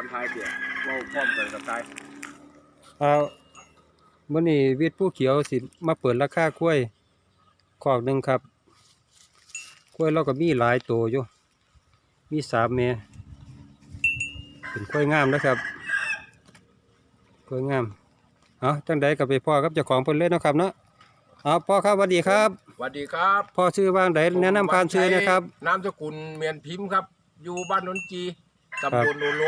อนท้ายเดี๋ยวเว่าพร้อมกันกับท้ายเอามื้อนี้วิทย์ผู้เขียวสิมาเปิดราคากล้วยคอกหนึงครับกล้วยเราก็มีหลายตัวอยู่ มีสามแม่เป็นกล้วยงามนะครับกล้วยงามเอาจังใดก็ไปพ่อกับเจ้าของเพิ่นเลยเนาะครับเนาะเอาพ่อครับสวัสดีครับสวัสดีครับพ่อชื่อว่างใดแนะนำผ่านชื่อนะครับนามสกุลเมียนพิมพ์ครับ อยู่บ้านนนจีตำบลโนโล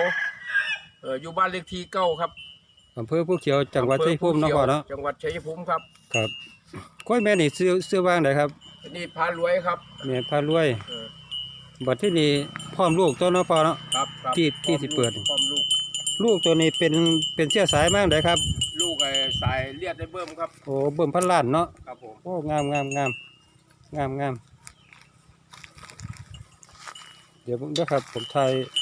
เอออยู่บ้านเลขที่เก้าครับอำเภอผู้เขียวจังหวัดชัยภูมิเนาะพ่อเนาะจังหวัดชัยภูมิครับครับกล้วยแม่นี่ซื้อซื้อว่างใดครับอันนี้พารวยครับแม่พารวยเออบัดที่นี่พร้อมลูกตัวเนาะพ่อเนาะ ครับครับที่ที่สิเปิด พร้อมลูกลูกตัวนี้เป็นเป็นเชื้อสายมากเลยครับลูกไอ้สายเลียดได้เบิ่มครับโอ้เบิ่มพันล้านเนาะครับผมโอ้งามงามงามงามงามเดี๋ยวผมเด้อครับผมถ่ายเ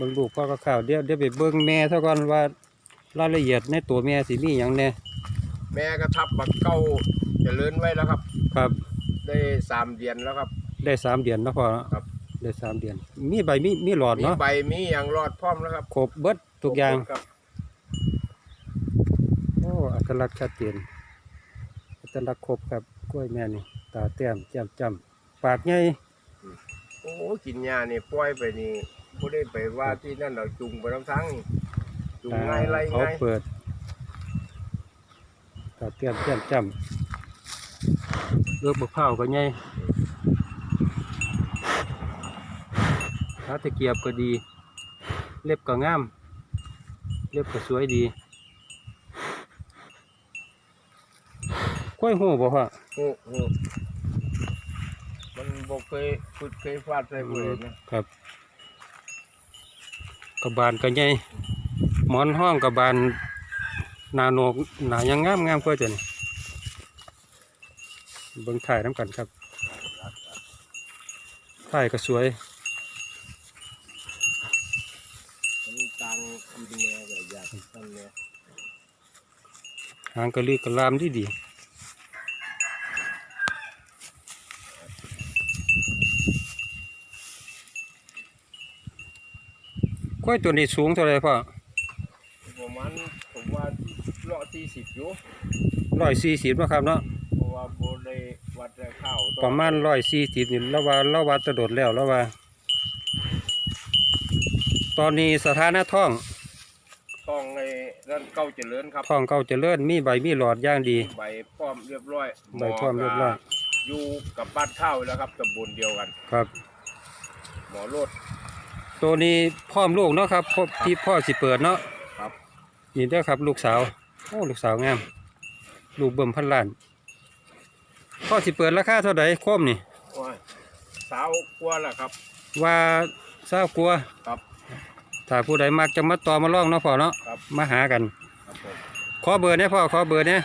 บิ่งลูกพ่อก็ข่าวเดี๋ยวเดี๋ยวไปเบิ่งแม่เท่าก่อนว่ารายละเอียดในตัวแม่สิมีหยังแน่แม่กระทับบักเก้าเจะเลินไว้แล้วครับ ครับ ได้สามเดือนแล้วครับ ได้สามเดือนเนาะพ่อเนาะครับ ได้สามเดือน มีใบมีมีหลอดมีเนาะใบมีอย่างรอดพร้อมแล้วครับครบเบิดทุกอย่าง ครับโอ้อัตลักษณ์ชัดเจนอัตลักษณ์ครบครับกล้วยแม่นี่ ตาแต้มแจ่มจ้ำปากใหญ่โอ้กินยานี่ปล่อยไปนี่ ผู้ได้ไปว่าที่นั่นเราจุงไปทั้งทั้งนี่จุงง่ายไรเขาง่ายเปิดตาเตี้ยมเตี้ยมจำเลือกบกเผาวก็ไงขาตะเกียบก็ดี เล็บก็งาม เล็บก็สวยดีกล้วยหูบ่ฮะโอ้โหมันบกเคยฝึกเคยฟาดใส่ผู้ใดนะครับ กบาลก็ใหญ่หมอนห้องกบาลนาโนกหนายังงามงามกว่าจันเบิ่งถ่ายน้ำกันครับถ่ายก็สวยหละหางกระลือกระลามดีดี ล้วยตัวนี้สูงเท่าไรพ่อประมาณผมว่าเลาะที่สิบอยู่ร้อยสี่สิบนาะครับเนาะเพราะว่าโบได้วัดได้ข้าวประมาณร้อยสี่สิบนี่แล้วว่าแล้วว่าตะโดดแล้วแล้วว่า ตอนนี้สถานะท้องท้องในนั่นเก้าเจริญครับท้องเก่าเจริญมีใบมีหลอดอย่างดีใบพร้อมเรียบร้อยใบพร้อมเรียบร้อยหก็อยู่กับบ้านข้าวแล้วครับตำบลเดียวกันครับ หมอโลด ตัวนี้พร้อมลูกเนาะครับพ่อที่พ่อสิเปิดเนาะครับ นี่เด้อครับ ลูกสาวโอ้ลูกสาวงาม ลูกเบิ่มพันล้าน พ่อสิเปิดราคาเท่าใดโคมนี่โอ้ยสาวกลัวล่ะครับ ว่าเศร้ากลัวครับ ถ้าผู้ใดมักจะมาต่อมาลองเนาะพ่อเนาะครับ มาหากัน ครับผมขอเบอร์เนี่ยพ่อขอเบอร์เนี่ย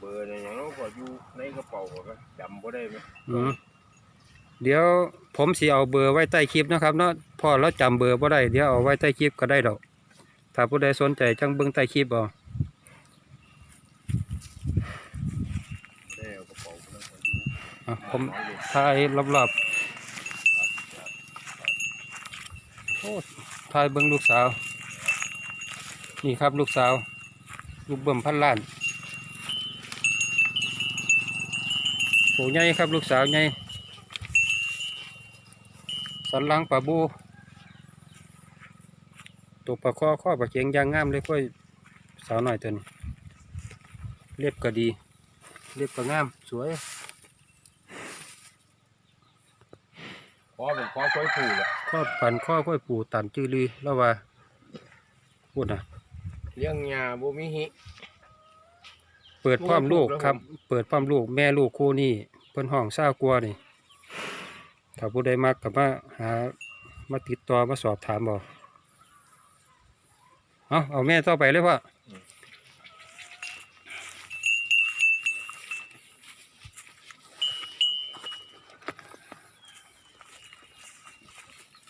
เบอร์เนี่ยอย่างนั้นก็อยู่ในกระเป๋าก็จำบ่ได้ไหมอืม เดี๋ยวผมสิเอาเบอร์ไว้ใต้คลิปนะครับเนาะพ่อเราจำเบอร์บ่ได้เดี๋ยวเอาไว้ใต้คลิปก็ได้ดอก ถ้าผู้ใดสนใจจังเบิ่งใต้คลิปเอาได้เอากระเป๋าแล้วก็อผมถ่ายรอบๆโอ้ถ่ายเบิ่งลูกสาว นี่ครับลูกสาว ลูกเบิ่มพันล้านโหใหญ่ครับลูกสาวใหญ่ สันหลังปลาบูตัวปลาข้อข้อปลาเกียงยางงามเลยค่อยสาวหน่อยตัวนี้เล็บก็ดี เล็บก็งาม สวยขอเป็นขอช่วยผู้แหละข้อปันข้อค่อยปูตันจือลือแล้วว่าพูดนะเลี้ยงยาบ่มีหิเปิดพร้อมลูกลูกแล้วครับผมเปิดพร้อมลูกแม่ลูกคู่นี่เพิ่นห้องเศร้ากลัวนี่ ถ้าผู้ใดมักกับมาหามาติดต่อมาสอบถามบอกเอาเอาแม่ต่อไปเลยพ่อ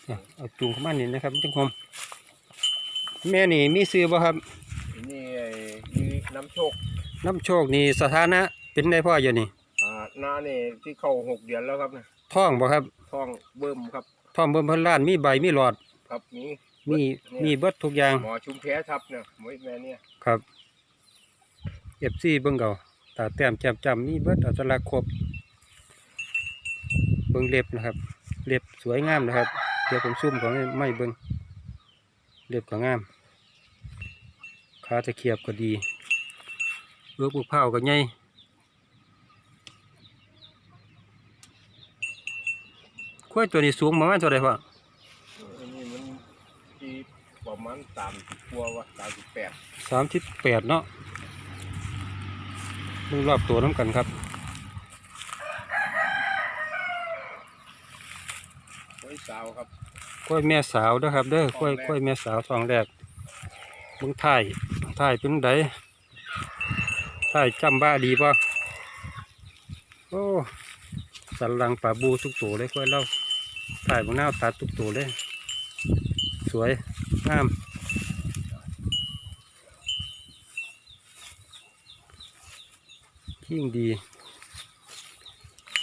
เอาเอาจูงเข้ามานี่นะครับจังคมแม่นี่มีซื้อบ่ครับนี่ไอ้มีน้ำโชค น้ำโชคนี่สถานะเป็นได้พ่ออยู่นี่อ่าหน้านี่ที่เข้าหกเดือนแล้วครับนะ ท้องบ่ครับท้องเบิ่มครับท้องเบิ่มเพิ่นล้านมีใบมีหลอดคครับมีมีมีเบิดทุกอย่างหมอชุมแพทับเนี่ยหมวยแม่เนี่ยครับเอฟซีเบิ่งเก่าตาแต้มแจ่มจำมีเบิดอัตลักษณ์ครบเบิ่งเล็บนะครับ เล็บสวยงามนะครับ เดี๋ยวผมซุ่มของไม่เบิ่งเล็บก็งามขาจะเขียบก็ดีเอื้อบุกเผาก็ให ญ่ข้อยตัวนี้สูงประมาณเท่าไหร่พ่ออันนี้มันที่ประมาณสามสิบกว่าว่าสามสิบแปดสามสิบแปดเนาะเบิ่งรอบตัวน้ำกันครับหมวยสาวครับกล้วยแม่สาวเด้อครับเด้อกล้วยท้องแรกกล้วยแม่สาวทองแรกเบิ่งถ่ายถ่ายเป็นไดถ่ายจำบ้าดีป่ะโอ้สันหลังป่าบูทุกตัวเลยกล้วยเล่า ถ่ายบนหน้าตัดทุกตัวเลย สวยงามขิ้งดี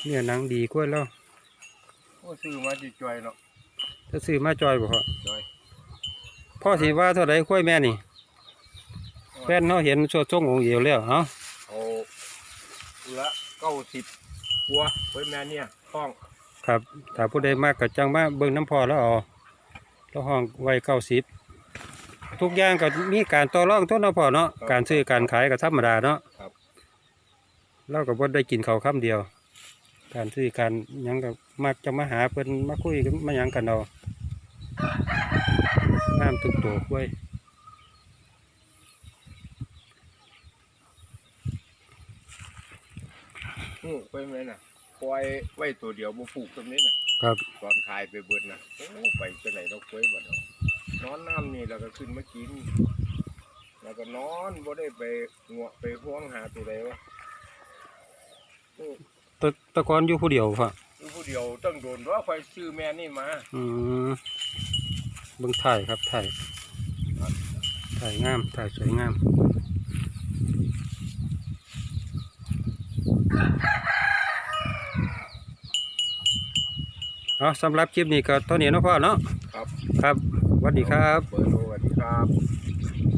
เนี่ยหนังดีกล้วยเล่าโอ้ซื้อมาจิจอยเนาะถ้าซื้อมาจอยบ่พ่อจอยพ่อสิว่าเท่าไรกล้วยแม่นี่แฟนเขาเห็นโชดช่วงของเอียวแล้วเอ้าเอาละเก้าสิบกว่าหมวยแม่เนี่ยท้อง ครับถ้าผู้ใดมากก็จังมาเบิ่งน้ำพอแล้วเอ๋อแล้วห้องไว้เก้าสิบทุกอย่างก็มีการต่อรองตัวเนาะพ่อเนาะการซื้อการขายก็ธรรมดาเนาะครับเราก็บ่ได้กินข้าวคำเดียว การซื้อการหยังก็มักจะมาหาเพิ่นมาคุยกันมาหยังกันเอางามทุกตัวกล้วยอือไปแม่น่ะ ปล่อยไว้ตัวเดียวบ่ปลูกตรงนี้น่ะครับตอนขายไปเบิดนะโอ้ไปจะไหนเราเคยบ่เนาะนอนน้ำนี่แล้วก็ขึ้นมากินแล้วก็นอนบ่ได้ไปงัวไปห่วงหาตัวใดวะโอ้แตะตะกอนอยู่ผู้เดียวพ่ออยู่ผู้เดียวต้องโดนว่าคอยซื้อแม่นี่มา อืมเบิ่งถ่ายครับถ่ายถ่ายงามถ่ายสวยงาม เอาสำหรับคลิปนี้ก็เท่านี้เนาะพ่อเนาะครับ ครับสวัสดีครับ เปิดโลสวัสดีครับ